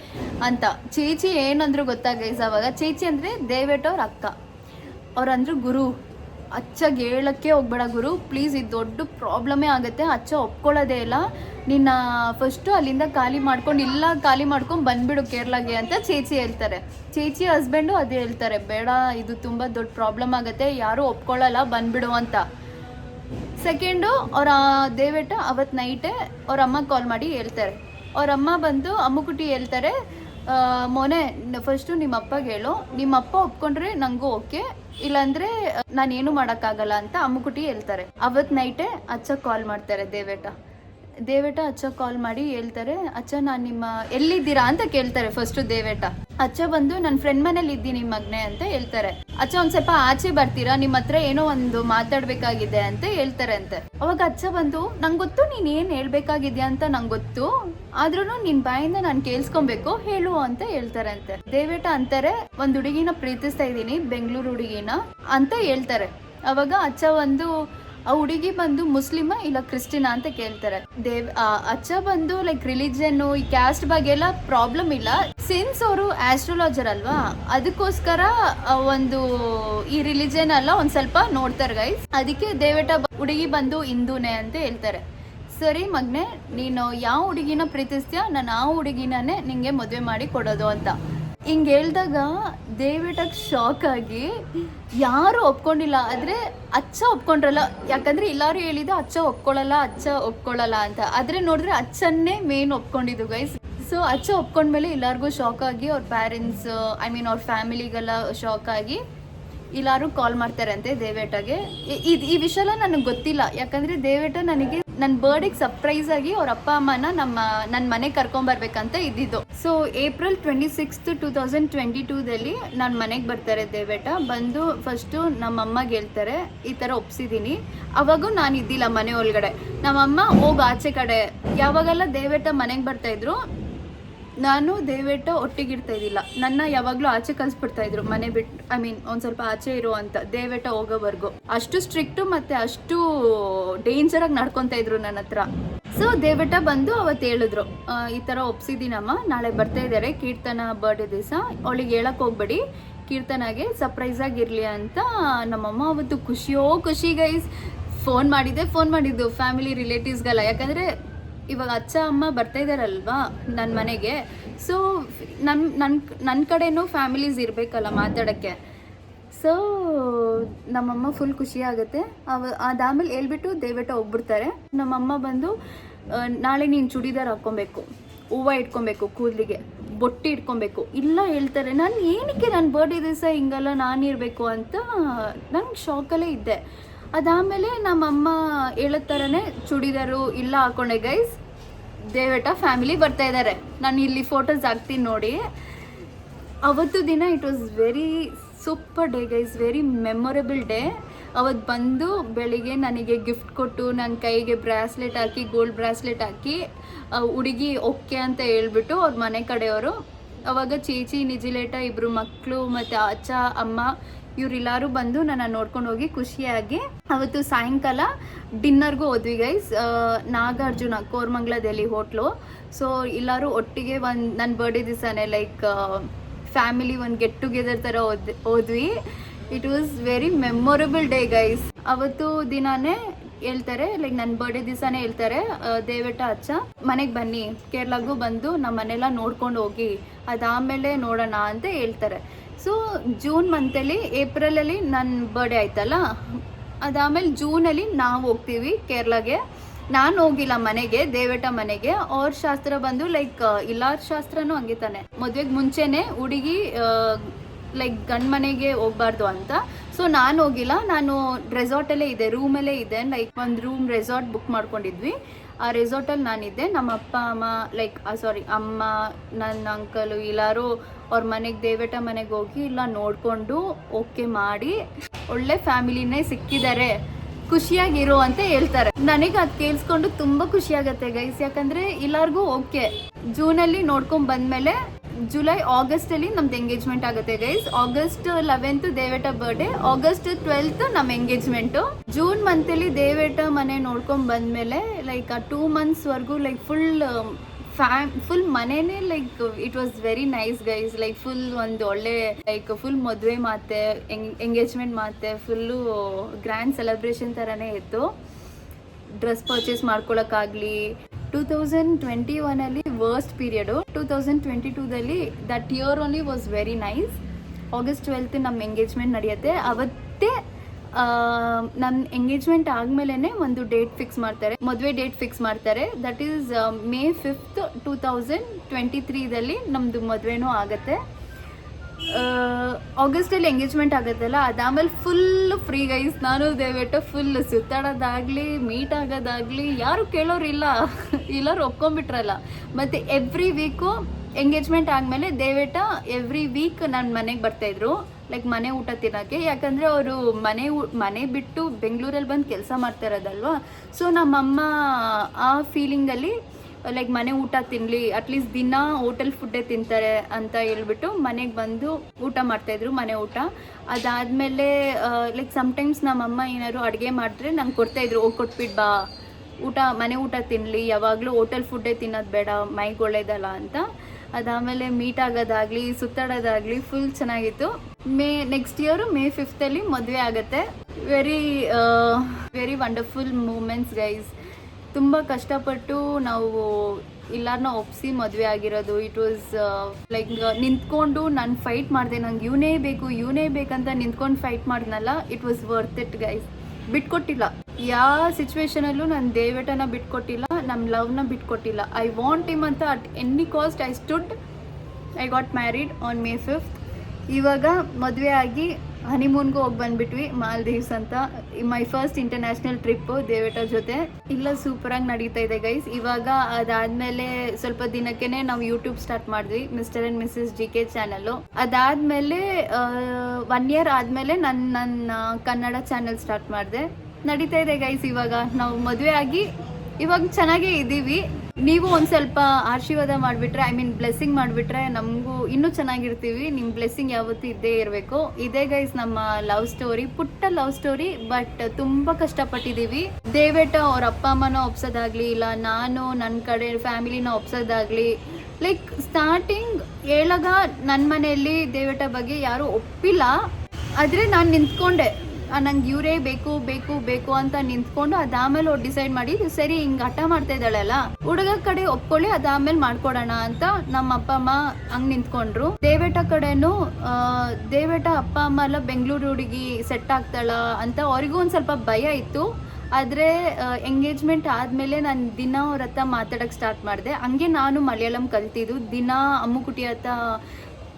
ಅಂತ. ಚೇಚಿ ಏನಂದ್ರು ಗೊತ್ತಾಗೈಸ್ ಅವಾಗ? ಚೇಚಿ ಅಂದರೆ ದೇವೇಟ್ ಅವ್ರ ಅಕ್ಕ. ಅವ್ರಂದ್ರು ಗುರು ಅಚ್ಚಗೆ ಹೇಳಕ್ಕೆ ಹೋಗ್ಬೇಡ ಗುರು. ಪ್ಲೀಸ್ ಇದು ದೊಡ್ಡ ಪ್ರಾಬ್ಲಮೇ ಆಗುತ್ತೆ. ಅಚ್ಚ ಒಪ್ಕೊಳ್ಳೋದೇ ಇಲ್ಲ. ನಿನ್ನ ಫಸ್ಟು ಅಲ್ಲಿಂದ ಖಾಲಿ ಮಾಡ್ಕೊಂಡು, ಇಲ್ಲ ಖಾಲಿ ಮಾಡ್ಕೊಂಡು ಬಂದ್ಬಿಡು ಕೇರಳಗೆ ಅಂತ ಚೇಚಿ ಹೇಳ್ತಾರೆ. ಚೇಚಿ ಹಸ್ಬೆಂಡು ಅದೇ ಹೇಳ್ತಾರೆ. ಬೇಡ, ಇದು ತುಂಬ ದೊಡ್ಡ ಪ್ರಾಬ್ಲಮ್ ಆಗುತ್ತೆ. ಯಾರೂ ಒಪ್ಕೊಳ್ಳಲ್ಲ. ಬಂದ್ಬಿಡು ಅಂತ. ಸೆಕೆಂಡು ಅವ್ರ ದೇವೇಟ ಅವತ್ತು ನೈಟೇ ಅವ್ರ ಅಮ್ಮ ಕಾಲ್ ಮಾಡಿ ಹೇಳ್ತಾರೆ. ಅವ್ರ ಅಮ್ಮ ಬಂದು ಅಮ್ಮುಕುಟಿ ಹೇಳ್ತಾರೆ ಮೊನೆ ಫಸ್ಟು ನಿಮ್ಮ ಅಪ್ಪಗೆ ಹೇಳು. ನಿಮ್ಮ ಅಪ್ಪ ಒಪ್ಕೊಂಡ್ರೆ ನನಗೂ ಓಕೆ. ಇಲ್ಲಾಂದ್ರೆ, ನಾನೇನು ಮಾಡೋಕ್ಕಾಗಲ್ಲ ಅಂತ ಅಮ್ಮುಕುಟಿ ಹೇಳ್ತಾರೆ. ಅವತ್ತು ನೈಟೇ ಅಚ್ಚ ಕಾಲ್ ಮಾಡ್ತಾರೆ ದೇವೇಟ. ದೇವೇಟ ಅಚ್ಚ ಕಾಲ್ ಮಾಡಿ ಹೇಳ್ತಾರೆ, ಅಚ್ಚ, ನಾನು ನಿಮ್ಮ, ಎಲ್ಲಿದ್ದೀರಾ? ಅಂತ ಕೇಳ್ತಾರೆ ಫಸ್ಟು ದೇವೇಟ. ಅಚ್ಚ ಬಂದು ನನ್ನ ಫ್ರೆಂಡ್ ಮನೇಲಿ ಇದ್ದೀನಿ ಮಗ್ನೆ, ಅಂತ ಹೇಳ್ತಾರೆ. ಅಚ್ಚ ಒಂದ್ ಸ್ವಲ್ಪ ಆಚೆ ಬರ್ತೀರಾ? ನಿಮ್ ಹತ್ರ ಏನೋ ಒಂದು ಮಾತಾಡ್ಬೇಕಾಗಿದೆ ಅಂತ ಹೇಳ್ತಾರೆ ಅಂತೆ ಅವಾಗ ಅಚ್ಚ ಬಂದು, ನಂಗೆ ಗೊತ್ತು ನೀನ್ ಏನ್ ಹೇಳ್ಬೇಕಾಗಿದ್ಯಾ ಅಂತ ನಂಗೆ ಗೊತ್ತು. ಆದ್ರೂ ನಿನ್ ಬಾಯಿಂದ ನಾನು ಕೇಳಿಸ್ಕೊಬೇಕು, ಹೇಳು ಅಂತ ಹೇಳ್ತಾರೆ ಅಂತೆ ದೇವೇಟ ಅಂತಾರೆ, ಒಂದ್ ಹುಡುಗಿನ ಪ್ರೀತಿಸ್ತಾ ಇದ್ದೀನಿ, ಬೆಂಗಳೂರು ಹುಡುಗಿನ, ಅಂತ ಹೇಳ್ತಾರೆ. ಅವಾಗ ಅಚ್ಚ ಒಂದು ಆ ಹುಡುಗಿ ಬಂದು ಮುಸ್ಲಿಮ ಇಲ್ಲ ಕ್ರಿಸ್ಟಿನ ಅಂತ ಕೇಳ್ತಾರೆ. ದೇವ್ ಅಚ್ಚ ಬಂದು ಲೈಕ್ ರಿಲಿಜನ್ ಈ ಕ್ಯಾಸ್ಟ್ ಬಗ್ಗೆ ಎಲ್ಲ ಪ್ರಾಬ್ಲಮ್ ಇಲ್ಲ. ಸಿನ್ಸ್ ಅವರು ಆಸ್ಟ್ರಾಲಜರ್ ಅಲ್ವಾ, ಅದಕ್ಕೋಸ್ಕರ ಒಂದು ಈ ರಿಲಿಜನ್ ಎಲ್ಲ ಒಂದ್ ಸ್ವಲ್ಪ ನೋಡ್ತಾರೆ ಗೈಸ್ ಅದಕ್ಕೆ ದೇವೇಟ ಹುಡುಗಿ ಬಂದು ಹಿಂದೂನೇ ಅಂತ ಹೇಳ್ತಾರೆ. ಸರಿ ಮಗ್ನೆ, ನೀನು ಯಾವ ಹುಡುಗಿನ ಪ್ರೀತಿಸ್ತೀಯ? ನಾನು ಆ ಹುಡುಗಿನೇ ನಿಂಗೆ ಮದುವೆ ಮಾಡಿ ಕೊಡೋದು ಅಂತ. ಹಿಂಗೆ ಹೇಳ್ದಾಗ ದೇವೇಟಕ್ ಶಾಕ್ ಆಗಿ ಯಾರು ಒಪ್ಕೊಂಡಿಲ್ಲ. ಆದರೆ ಅಚ್ಚ ಒಪ್ಕೊಂಡ್ರಲ್ಲ. ಯಾಕಂದ್ರೆ ಎಲ್ಲರೂ ಹೇಳಿದ್ದು ಅಚ್ಚ ಒಪ್ಕೊಳ್ಳಲ್ಲ ಅಚ್ಚ ಒಪ್ಕೊಳ್ಳಲ್ಲ ಅಂತ. ಆದರೆ ನೋಡಿದ್ರೆ ಅಚ್ಚನ್ನೇ ಮೇನ್ ಒಪ್ಕೊಂಡಿದ್ದು ಗೈಸ್ ಸೊ ಅಚ್ಚ ಒಪ್ಕೊಂಡ್ಮೇಲೆ ಎಲ್ಲರಿಗೂ ಶಾಕ್ ಆಗಿ ಅವ್ರ ಪ್ಯಾರೆಂಟ್ಸ್ ಐ ಮೀನ್ ಅವ್ರ ಫ್ಯಾಮಿಲಿಗೆಲ್ಲ ಶಾಕ್ ಆಗಿ ಎಲ್ಲರೂ ಕಾಲ್ ಮಾಡ್ತಾರೆ ಅಂತೆ ದೇವೇಟಗೆ. ಇ- ಈ ವಿಷಯ ನನಗೆ ಗೊತ್ತಿಲ್ಲ. ಯಾಕಂದ್ರೆ ದೇವೇಟ ನನಗೆ ನನ್ನ ಬರ್ಡೇಗೆ ಸರ್ಪ್ರೈಸ್ ಆಗಿ ಅವ್ರ ಅಪ್ಪ, ಅಮ್ಮನ ನಮ್ಮ ನನ್ನ ಮನೆಗೆ ಕರ್ಕೊಂಬರ್ಬೇಕಂತ ಇದ್ದಿದ್ದು. So April twenty sixth two thousand twenty ಟೂದಲ್ಲಿ ನನ್ನ ಮನೆಗೆ ಬರ್ತಾರೆ ದೇವೇಟ ಬಂದು ಫಸ್ಟು ನಮ್ಮಮ್ಮಗೆ ಹೇಳ್ತಾರೆ ಈ ಥರ ಒಪ್ಸಿದ್ದೀನಿ ಅವಾಗೂ ನಾನು ಇದ್ದಿಲ್ಲ ಮನೆ ಒಳಗಡೆ. ನಮ್ಮಮ್ಮ ಹೋಗಿ ಆಚೆ ಕಡೆ. ಯಾವಾಗೆಲ್ಲ ದೇವೇಟ ಮನೆಗೆ ಬರ್ತಾ ಇದ್ರು ನಾನು ದೇವೇಟ ಒಟ್ಟಿಗಿಡ್ತಾ ಇದ್ದಿಲ್ಲ. ನನ್ನ ಯಾವಾಗಲೂ ಆಚೆ ಕಲ್ಸ್ಬಿಡ್ತಾ ಇದ್ರು. ಮನೆ ಬಿಟ್ಟು ಐ ಮೀನ್ ಒಂದು ಸ್ವಲ್ಪ ಆಚೆ ಇರೋ ಅಂತ. ದೇವೇಟ ಹೋಗೋವರೆಗೂ. ಅಷ್ಟು ಸ್ಟ್ರಿಕ್ಟು ಮತ್ತೆ ಅಷ್ಟು ಡೇಂಜರ್ ಆಗಿ ನಡ್ಕೊತಾ ಇದ್ರು ನನ್ನ ಹತ್ರ. ಸೊ ದೇವೇಟ ಬಂದು ಅವತ್ತು ಹೇಳಿದ್ರು ಈ ಥರ ಒಪ್ಸಿದ್ದೀನಮ್ಮ. ನಾಳೆ ಬರ್ತಾ ಇದ್ದಾರೆ ಕೀರ್ತನ ಬರ್ಡೇ ದಿವಸ. ಅವಳಿಗೆ ಹೇಳಕ್ ಹೋಗ್ಬೇಡಿ. ಕೀರ್ತನಾಗೆ ಸರ್ಪ್ರೈಸ್ ಆಗಿರ್ಲಿ ಅಂತ ನಮ್ಮಮ್ಮ ಅವತ್ತು ಖುಷಿಯೋ ಖುಷಿ ಗೈಸ್ ಫೋನ್ ಮಾಡಿದ್ದೆ, ಫೋನ್ ಮಾಡಿದ್ದು. ಫ್ಯಾಮಿಲಿ ರಿಲೇಟಿವ್ಸ್ಗೆಲ್ಲ ಯಾಕಂದರೆ ಇವಾಗ ಅಚ್ಚ ಅಮ್ಮ ಬರ್ತಾ ಇದ್ದಾರಲ್ವಾ ನನ್ನ ಮನೆಗೆ? ಸೊ ನನ್ನ ನನ್ನ ನನ್ನ ಕಡೆನೂ ಫ್ಯಾಮಿಲೀಸ್ ಇರಬೇಕಲ್ಲ ಮಾತಾಡೋಕ್ಕೆ. ಸೊ ನಮ್ಮಮ್ಮ ಫುಲ್ ಖುಷಿ ಆಗುತ್ತೆ. ಅವ, ಅದಾದ್ಮೇಲೆ ಹೇಳ್ಬಿಟ್ಟು ದಯವಿಟ್ಟು ಹೋಗ್ಬಿಡ್ತಾರೆ. ನಮ್ಮಮ್ಮ ಬಂದು ನಾಳೆ ನೀನು ಚೂಡಿದಾರ್ ಹಾಕ್ಕೊಬೇಕು, ಹೂವು ಇಟ್ಕೊಬೇಕು ಕೂದಲಿಗೆ, ಬೊಟ್ಟಿ ಇಟ್ಕೊಬೇಕು, ಇಲ್ಲ ಹೇಳ್ತಾರೆ. ನಾನು ಏನಕ್ಕೆ ನನ್ನ ಬರ್ಡೇ ದಿವಸ ಹಿಂಗಲ್ಲ ನಾನು ಇರಬೇಕು ಅಂತ ನಂಗೆ ಶಾಕಲ್ಲೇ ಇದ್ದೆ. ಅದಾದಮೇಲೆ ನಮ್ಮಮ್ಮ ಹೇಳೋ ಥರನೇ ಚೂಡಿದಾರು ಇಲ್ಲ ಹಾಕೊಂಡೆ ಗೈಸ್ ದೇವೇಟ ಫ್ಯಾಮಿಲಿ ಬರ್ತಾ ಇದ್ದಾರೆ ನಾನು ಇಲ್ಲಿ ಫೋಟೋಸ್ ಹಾಕ್ತೀನಿ ನೋಡಿ. ಅವತ್ತು ದಿನ it was very super day guys very memorable day ಅವತ್ತು ಬಂದು ಬೆಳಿಗ್ಗೆ ನನಗೆ ಗಿಫ್ಟ್ ಕೊಟ್ಟು ನನ್ನ ಕೈಗೆ ಬ್ರಾಸ್ಲೆಟ್ ಹಾಕಿ ಗೋಲ್ಡ್ ಬ್ರಾಸ್ಲೆಟ್ ಹಾಕಿ ಹುಡುಗಿ ಓಕೆ ಅಂತ ಹೇಳ್ಬಿಟ್ಟು ಅವ್ರ ಮನೆ ಕಡೆಯವರು, ಅವಾಗ ಚೀಚಿ, ನಿಜಿಲೇಟ ಇಬ್ಬರು ಮಕ್ಕಳು ಮತ್ತು ಅಚ್ಚ ಅಮ್ಮ ಇವರೆಲ್ಲರೂ ಬಂದು ನನ್ನ ನೋಡ್ಕೊಂಡು ಹೋಗಿ ಖುಷಿಯಾಗಿ ಅವತ್ತು ಸಾಯಂಕಾಲ ಡಿನ್ನರ್ಗೂ ಹೋದ್ವಿ ಗೈಸ್ ನಾಗಾರ್ಜುನ ಕೋರ್ಮಂಗ್ಲದಲ್ಲಿ ಹೋಟ್ಲು. ಸೊ ಎಲ್ಲರೂ ಒಟ್ಟಿಗೆ ಒಂದು ನನ್ನ ಬರ್ಡೇ ದಿವಸನೇ ಲೈಕ್ ಫ್ಯಾಮಿಲಿ ಒಂದು ಗೆಟ್ ಟುಗೆದರ್ ಥರ ಹೋದ್, ಹೋದ್ವಿ. It was very memorable day guys ಅವತ್ತು ದಿನಾನೇ ಹೇಳ್ತಾರೆ ಲೈಕ್ ನನ್ನ ಬರ್ಡೇ ದಿವಸನೇ ಹೇಳ್ತಾರೆ ದೇವೆಟ್ಟ ದೇವೇಟ ಅಚ್ಚ, ಮನೆಗೆ ಬನ್ನಿ. ಕೇರಳಗೂ ಬಂದು ನಮ್ಮ ಮನೆಲ್ಲ ನೋಡ್ಕೊಂಡು ಹೋಗಿ, ಅದಾದಮೇಲೆ ನೋಡೋಣ ಅಂತ ಹೇಳ್ತಾರೆ. ಸೊ ಜೂನ್ ಮಂತಲ್ಲಿ ಏಪ್ರಿಲಲ್ಲಿ ನನ್ನ ಬರ್ಡೇ ಆಯ್ತಲ್ಲ? ಅದಾದಮೇಲೆ ಜೂನಲ್ಲಿ ನಾವು ಹೋಗ್ತೀವಿ ಕೇರಳಗೆ. ನಾನು ಹೋಗಿಲ್ಲ ಮನೆಗೆ, ದೇವೇಟ ಮನೆಗೆ. ಅವ್ರ ಶಾಸ್ತ್ರ ಬಂದು ಲೈಕ್ ಎಲ್ಲಾರ ಶಾಸ್ತ್ರನೂ ಹಂಗೆ ತಾನೆ. ಮದುವೆಗೆ ಮುಂಚೆನೆ ಹುಡುಗಿ ಲೈಕ್ ಗಂಡ ಮನೆಗೆ ಹೋಗ್ಬಾರ್ದು ಅಂತ. ಸೊ ನಾನು ಹೋಗಿಲ್ಲ. ನಾನು ರೆಸಾರ್ಟಲ್ಲೇ ಇದೆ ರೂಮಲ್ಲೇ ಇದೆ. ಲೈಕ್ ಒಂದು ರೂಮ್ ರೆಸಾರ್ಟ್ ಬುಕ್ ಮಾಡ್ಕೊಂಡಿದ್ವಿ. ಆ ರೆಸಾರ್ಟಲ್ಲಿ ನಾನಿದ್ದೆ. ನಮ್ಮ ಅಪ್ಪ, ಅಮ್ಮ ಲೈಕ್ ಸಾರಿ ಅಮ್ಮ, ನನ್ನ ಅಂಕಲು ಎಲ್ಲರೂ ಅವ್ರ ಮನೆಗೆ, ದೇವೇಟ ಮನೆಗೆ ಹೋಗಿ ಇಲ್ಲ ನೋಡಿಕೊಂಡು ಓಕೆ ಮಾಡಿ ಒಳ್ಳೆ ಫ್ಯಾಮಿಲಿನೇ ಸಿಕ್ಕಿದ್ದಾರೆ. ಖುಷಿಯಾಗಿರು ಅಂತ ಹೇಳ್ತಾರೆ. ನನಗೆ ಅದು ಕೇಳಿಸ್ಕೊಂಡು ತುಂಬಾ ಖುಷಿ ಆಗತ್ತೆ ಗೈಸ್ ಯಾಕಂದ್ರೆ ಎಲ್ಲರಿಗೂ ಓಕೆ ಜೂನಲ್ಲಿ ನೋಡ್ಕೊಂಡ್ ಬಂದ್ಮೇಲೆ ಜುಲೈ ಆಗಸ್ಟ್ ಅಲ್ಲಿ ನಮ್ದು ಎಂಗೇಜ್ಮೆಂಟ್ ಆಗುತ್ತೆ guys August eleventh Deveta birthday August twelfth ನಮ್ಮ ಎಂಗೇಜ್ಮೆಂಟ್ ಜೂನ್ ಮಂತ್ ಅಲ್ಲಿ ದೇವೇಟ ಮನೆ ನೋಡ್ಕೊಂಡ್ ಬಂದ್ಮೇಲೆ ಲೈಕ್ ಆ ಟೂ ಮಂತ್ಸ್ ವರ್ಗು like full fam full ಮನೇನೆ like it was very nice guys like full ಒಂದು ಒಳ್ಳೆ ಲೈಕ್ ಫುಲ್ ಮದುವೆ ಮಾತೆ ಎಂಗೇಜ್ಮೆಂಟ್ ಮಾತೆ ಫುಲ್ಲು ಗ್ರ್ಯಾಂಡ್ ಸೆಲೆಬ್ರೇಷನ್ ಥರನೇ ಇತ್ತು. ಡ್ರೆಸ್ ಪರ್ಚೇಸ್ ಮಾಡ್ಕೊಳಕ್ಕಾಗ್ಲಿ. Two thousand twenty ಒನಲ್ಲಿ worst period two thousand twenty ಟೂದಲ್ಲಿ that year only was very nice August twelfth ನಮ್ಮ engagement ನಡೆಯುತ್ತೆ. ಅವತ್ತೇ ನನ್ನ ಎಂಗೇಜ್ಮೆಂಟ್ ಆದ್ಮೇಲೆ ಒಂದು ಡೇಟ್ ಫಿಕ್ಸ್ ಮಾಡ್ತಾರೆ. ಮದುವೆ ಡೇಟ್ ಫಿಕ್ಸ್ ಮಾಡ್ತಾರೆ. That is May fifth two thousand twenty ತ್ರೀದಲ್ಲಿ ನಮ್ಮದು ಮದುವೆನೂ ಆಗುತ್ತೆ. ಆಗಸ್ಟಲ್ಲಿ ಎಂಗೇಜ್ಮೆಂಟ್ ಆಗುತ್ತಲ್ಲ ಅದಾಮೇಲೆ ಫುಲ್ ಫ್ರೀ ಗೈಸ್ ನಾನು ದಯವಿಟ್ಟು ಫುಲ್ ಸುತ್ತಾಡೋದಾಗಲಿ ಮೀಟ್ ಆಗೋದಾಗಲಿ, ಯಾರು ಕೇಳೋರಿಲ್ಲ. ಎಲ್ಲರೂ ಒಪ್ಕೊಂಡ್ಬಿಟ್ರಲ್ಲ. ಮತ್ತು ಎವ್ರಿ ವೀಕು ಎಂಗೇಜ್ಮೆಂಟ್ ಆದಮೇಲೆ ದಯವಿಟ್ಟು ಎವ್ರಿ ವೀಕ್ ನನ್ನ ಮನೆಗೆ ಬರ್ತಾಯಿದ್ರು. ಲೈಕ್ ಮನೆ ಊಟ ತಿನ್ನೋಕ್ಕೆ ಯಾಕಂದರೆ ಅವರು ಮನೆ ಮನೆ ಬಿಟ್ಟು ಬೆಂಗಳೂರಲ್ಲಿ ಬಂದು ಕೆಲಸ ಮಾಡ್ತಾ ಇರೋದಲ್ವಾ. ಸೊ ನಮ್ಮಮ್ಮ ಆ ಫೀಲಿಂಗಲ್ಲಿ ಲೈಕ್ ಮನೆ ಊಟ ತಿನ್ನಲಿ ಅಟ್ಲೀಸ್ಟ್ ದಿನ ಹೋಟೆಲ್ ಫುಡ್ಡೇ ತಿಂತಾರೆ ಅಂತ ಹೇಳ್ಬಿಟ್ಟು ಮನೆಗೆ ಬಂದು ಊಟ ಮಾಡ್ತಾಯಿದ್ರು ಮನೆ ಊಟ. ಅದಾದಮೇಲೆ ಲೈಕ್ ಸಮ್ಟೈಮ್ಸ್ ನಮ್ಮಮ್ಮ ಏನಾದ್ರು ಅಡುಗೆ ಮಾಡಿದ್ರೆ ನಂಗೆ ಕೊಡ್ತಾಯಿದ್ರು ಹೋಗಿ ಕೊಟ್ಬಿಟ್ಟು ಬಾ. ಊಟ, ಮನೆ ಊಟ ತಿನ್ನಲಿ ಯಾವಾಗಲೂ ಹೋಟೆಲ್ ಫುಡ್ಡೇ ತಿನ್ನೋದು ಬೇಡ, ಮೈಗೆ ಒಳ್ಳೇದಲ್ಲ ಅಂತ. ಅದಾದಮೇಲೆ ಮೀಟ್ ಆಗೋದಾಗಲಿ, ಸುತ್ತಾಡೋದಾಗಲಿ ಫುಲ್ ಚೆನ್ನಾಗಿತ್ತು. ಮೇ ನೆಕ್ಸ್ಟ್ ಇಯರು ಮೇ ಫಿಫ್ತಲ್ಲಿ ಮದುವೆ ಆಗುತ್ತೆ. Very very wonderful moments guys ತುಂಬ ಕಷ್ಟಪಟ್ಟು ನಾವು ಇಲ್ಲಾರನ್ನ ಒಪ್ಸಿ ಮದುವೆ ಆಗಿರೋದು. ಇಟ್ ವಾಸ್ ಲೈಕ್ ನಿಂತ್ಕೊಂಡು ನಾನು ಫೈಟ್ ಮಾಡಿದೆ. ನಂಗೆ ಇವನೇ ಬೇಕು, ಇವನೇ ಬೇಕಂತ ನಿಂತ್ಕೊಂಡು ಫೈಟ್ ಮಾಡಿದ್ನಲ್ಲ it was worth it guys ಬಿಟ್ಕೊಟ್ಟಿಲ್ಲ. ಯಾವ ಸಿಚುವೇಶನಲ್ಲೂ ನಾನು ದೇವೇಟನ ಬಿಟ್ಕೊಟ್ಟಿಲ್ಲ ನಮ್ಮ ಲವ್ನ ಬಿಟ್ಕೊಟ್ಟಿಲ್ಲ. ಐ ವಾಂಟ್ ಇಮ್ ಅಂತ at any cost I stood I got married on May fifth ಇವಾಗ ಮದುವೆ ಆಗಿ ಹನಿಮೂನ್ಗೂ ಹೋಗಿ ಬಂದ್ಬಿಟ್ವಿ, ಮಾಲ್ದೀವ್ಸ್ ಅಂತ. My first international trip Deveta ಜೊತೆ. ಇಲ್ಲ, ಸೂಪರಾಗಿ ನಡೀತಾ ಇದೆ ಗೈಸ್. ಇವಾಗ ಅದಾದಮೇಲೆ ಸ್ವಲ್ಪ ದಿನಕ್ಕೆ ನಾವು ಯೂಟ್ಯೂಬ್ ಸ್ಟಾರ್ಟ್ ಮಾಡಿದ್ವಿ, Mr and Mrs G K channel. ಅದಾದಮೇಲೆ ಒನ್ ಇಯರ್ ಆದಮೇಲೆ ನನ್ನ ನನ್ನ ಕನ್ನಡ ಚಾನಲ್ ಸ್ಟಾರ್ಟ್ ಮಾಡಿದೆ. ನಡೀತಾ ಇದೆ ಗೈಸ್ ಇವಾಗ. ನಾವು ಮದುವೆ ಆಗಿ ಇವಾಗ ಚೆನ್ನಾಗೇ ಇದ್ದೀವಿ ನೀವು ಒಂದು ಸ್ವಲ್ಪ ಆಶೀರ್ವಾದ ಮಾಡಿಬಿಟ್ರೆ ಐ ಮೀನ್ ಬ್ಲೆಸ್ಸಿಂಗ್ ಮಾಡಿಬಿಟ್ರೆ ನಮಗೂ ಇನ್ನೂ ಚೆನ್ನಾಗಿರ್ತೀವಿ. ನಿಮ್ಮ ಬ್ಲೆಸ್ಸಿಂಗ್ ಯಾವತ್ತೂ ಇದ್ದೇ ಇರಬೇಕು. ಇದೇ ಗೈಸ್ ನಮ್ಮ ಲವ್ ಸ್ಟೋರಿ ಪುಟ್ಟ ಲವ್ ಸ್ಟೋರಿ ಬಟ್ ತುಂಬ ಕಷ್ಟಪಟ್ಟಿದ್ದೀವಿ. ದೇವೇಟ ಅವ್ರ ಅಪ್ಪ ಅಮ್ಮನ ಒಪ್ಸೋದಾಗ್ಲಿ, ಇಲ್ಲ ನಾನು ನನ್ನ ಕಡೆ ಫ್ಯಾಮಿಲಿನ ಒಪ್ಸೋದಾಗ್ಲಿ ಲೈಕ್ ಸ್ಟಾರ್ಟಿಂಗ್ ಹೇಳಾಗ ನನ್ನ ಮನೆಯಲ್ಲಿ ದೇವೇಟ ಬಗ್ಗೆ ಯಾರೂ ಒಪ್ಪಿಲ್ಲ. ಆದರೆ ನಾನು ನಿಂತ್ಕೊಂಡೆ. ನಂಗೆ ಇವರೇ ಬೇಕು ಬೇಕು ಬೇಕು ಅಂತ ನಿಂತ್ಕೊಂಡು ಅದಾದ್ಮೇಲೆ ಅವ್ರು ಡಿಸೈಡ್ ಮಾಡಿ ಸರಿ, ಹಿಂಗ್ ಹಠ ಮಾಡ್ತಾ ಇದ್ದಾಳಲ್ಲ, ಹುಡುಗ ಕಡೆ ಒಪ್ಕೊಳ್ಳಿ ಅದಾದ್ಮೇಲೆ ಮಾಡ್ಕೊಡೋಣ ಅಂತ ನಮ್ಮ ಅಪ್ಪ, ಅಮ್ಮ ಹಂಗ್ ನಿಂತ್ಕೊಂಡ್ರು. ದೇವೇಟ ಕಡೆನು ದೇವೇಟ ಅಪ್ಪ, ಅಮ್ಮ ಎಲ್ಲ ಬೆಂಗಳೂರು ಹುಡುಗಿ ಸೆಟ್ ಆಗ್ತಾಳ ಅಂತ ಅವ್ರಿಗೂ ಒಂದ್ ಸ್ವಲ್ಪ ಭಯ ಇತ್ತು. ಆದ್ರೆ ಎಂಗೇಜ್ಮೆಂಟ್ ಆದ್ಮೇಲೆ ನಾನು ದಿನ ಅವ್ರ ಹತ್ರ ಮಾತಾಡೋಕ್ಕೆ ಸ್ಟಾರ್ಟ್ ಮಾಡಿದೆ. ಹಂಗೆ ನಾನು ಮಲಯಾಳಂ ಕಲ್ತಿದ್ದು. ದಿನ ಅಮ್ಮುಕುಟಿ ಹತ್ರ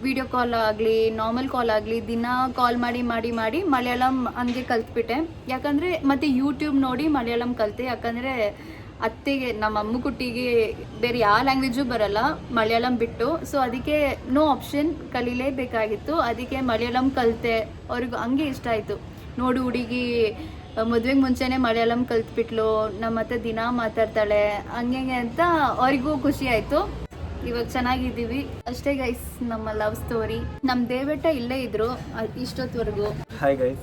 ವಿಡಿಯೋ ಕಾಲ್ ಆಗಲಿ ನಾರ್ಮಲ್ ಕಾಲ್ ಆಗಲಿ, ದಿನ ಕಾಲ್ ಮಾಡಿ ಮಾಡಿ ಮಾಡಿ ಮಲಯಾಳಂ ಹಂಗೆ ಕಲ್ತ್ಬಿಟ್ಟೆ. ಯಾಕಂದರೆ ಮತ್ತು ಯೂಟ್ಯೂಬ್ ನೋಡಿ ಮಲಯಾಳಂ ಕಲಿತೆ. ಯಾಕಂದರೆ ಅತ್ತೆಗೆ, ನಮ್ಮ ಅಮ್ಮ ಕುಟ್ಟಿಗೆ ಬೇರೆ ಯಾವ ಲ್ಯಾಂಗ್ವೇಜು ಬರಲ್ಲ, ಮಲಯಾಳಂ ಬಿಟ್ಟು. ಸೊ ಅದಕ್ಕೆ ನೋ ಆಪ್ಷನ್ ಕಲೀಲೇಬೇಕಾಗಿತ್ತು. ಅದಕ್ಕೆ ಮಲಯಾಳಂ ಕಲಿತೆ. ಅವ್ರಿಗೂ ಹಂಗೆ ಇಷ್ಟ ಆಯಿತು. ನೋಡು ಹುಡುಗಿ, ಮದುವೆಗೆ ಮುಂಚೆನೆ ಮಲಯಾಳಂ ಕಲ್ತ್ಬಿಟ್ಲು. ನಮ್ಮ ಹತ್ರ ದಿನ ಮಾತಾಡ್ತಾಳೆ. ಹಂಗೆ ಅಂತ ಅವ್ರಿಗೂ ಖುಷಿ ಆಯಿತು. ಇವಾಗ ಚೆನ್ನಾಗಿದ್ದೀವಿ. ಅಷ್ಟೇ ಗೈಸ್ ನಮ್ಮ ಲವ್ ಸ್ಟೋರಿ ನಮ್ ದೇವೆಟ್ಟ ಇಲ್ಲೇ ಇದ್ರು ಹಾಯ್ ಗೈಸ್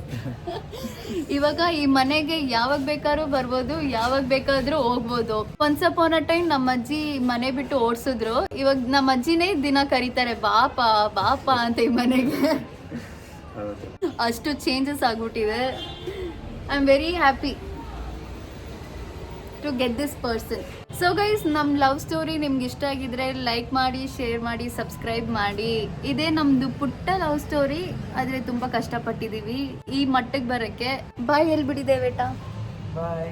ಇವಾಗ ಈ ಮನೆಗೆ ಯಾವಾಗ ಬೇಕಾದ್ರೂ ಬರ್ಬೋದು ಯಾವಾಗ ಬೇಕಾದ್ರೂ ಹೋಗ್ಬೋದು. ಒನ್ಸ್ ಅಪಾನ್ ಅ ಟೈಮ್ ನಮ್ಮ ಅಜ್ಜಿ ಮನೆ ಬಿಟ್ಟು ಓಡಿಸಿದ್ರು. ಇವಾಗ ನಮ್ಮ ಅಜ್ಜಿನೇ ದಿನ ಕರೀತಾರೆ ಬಾಪ ಬಾಪ ಅಂತ ಈ ಮನೆಗೆ. ಅಷ್ಟು ಚೇಂಜಸ್ ಆಗ್ಬಿಟ್ಟಿದೆ. I am very happy to get this person so guys ನಮ್ಮ ಲವ್ ಸ್ಟೋರಿ ನಿಮ್ಗೆ ಇಷ್ಟ ಆಗಿದ್ರೆ ಲೈಕ್ ಮಾಡಿ ಶೇರ್ ಮಾಡಿ ಸಬ್ಸ್ಕ್ರೈಬ್ ಮಾಡಿ. ಇದೇ ನಮ್ದು ಪುಟ್ಟ ಲವ್ ಸ್ಟೋರಿ ಆದ್ರೆ ತುಂಬಾ ಕಷ್ಟಪಟ್ಟಿದೀವಿ. ಈ ಮಟ್ಟಕ್ಕೆ ಬರಕ್ಕೆ ಬಾಯ್ ಹೇಳ್ಬಿಟ್ಟಿದೆ ಬೇಟಾ ಬಾಯ್